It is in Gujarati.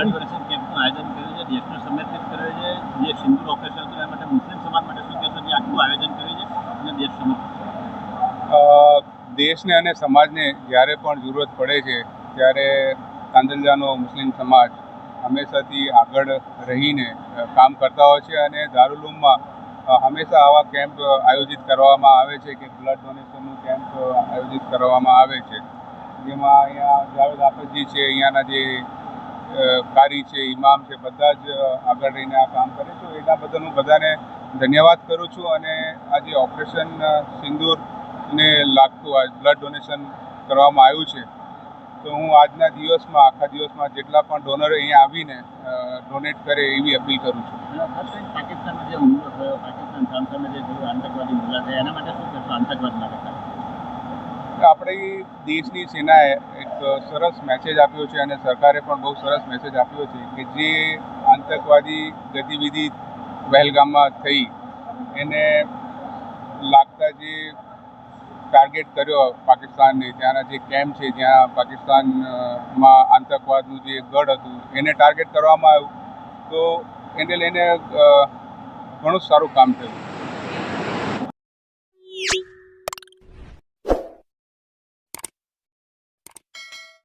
બ્લડ ડોનેશન કેમ્પનું આયોજન જે સિંધુ ઓફિસ હતું એના માટે મુસ્લિમ સમાજ માટે શું કહેશો? જે આટલું આયોજન કર્યું છે, અને દેશને અને સમાજને જ્યારે પણ જરૂરત પડે છે, ત્યારે કાંદલજાનો મુસ્લિમ સમાજ હંમેશાથી આગળ રહીને કામ કરતા હોય છે અને દારૂલુમમાં હંમેશા આવા કેમ્પ આયોજિત કરવામાં આવે છે કે બ્લડ ડોનેશનનું કેમ્પ આયોજિત કરવામાં આવે છે. જેમાં અહીંયા જાવેદ આફતજી છે, અહીંયાના જે કારી છે ઇમામ છે બધા જ આગળ રહીને આ કામ કરે છે. એના બદલ હું બધાને ધન્યવાદ કરું છું અને આ જે ઓપરેશન સિંદૂરને લાગતું આ બ્લડ ડોનેશન કરવામાં આવ્યું છે તો હું આજના દિવસમાં આખા દિવસમાં જેટલા પણ ડોનર અહીંયા આવીને ડોનેટ કરે એવી અપીલ કરું છું. ખાસ જે હુમલો થયો પાકિસ્તાન જે આતંકવાદી હુમલા થયા એના માટે શું કહેશો? આતંકવાદ માટે આપણી દેશની સેનાએ સરસ મેસેજ આપ્યો છે અને સરકારે પણ બહુ સરસ મેસેજ આપ્યો છે કે જે આતંકવાદી ગતિવિધિ પહેલગામમાં થઈ, એને લાગતા જે ટાર્ગેટ કર્યો પાકિસ્તાનને, ત્યાંના જે કેમ્પ છે, જ્યાં પાકિસ્તાનમાં આતંકવાદનું જે ગઢ હતું, એને ટાર્ગેટ કરવામાં આવ્યું. તો એને લઈને ઘણું સારું કામ થયું.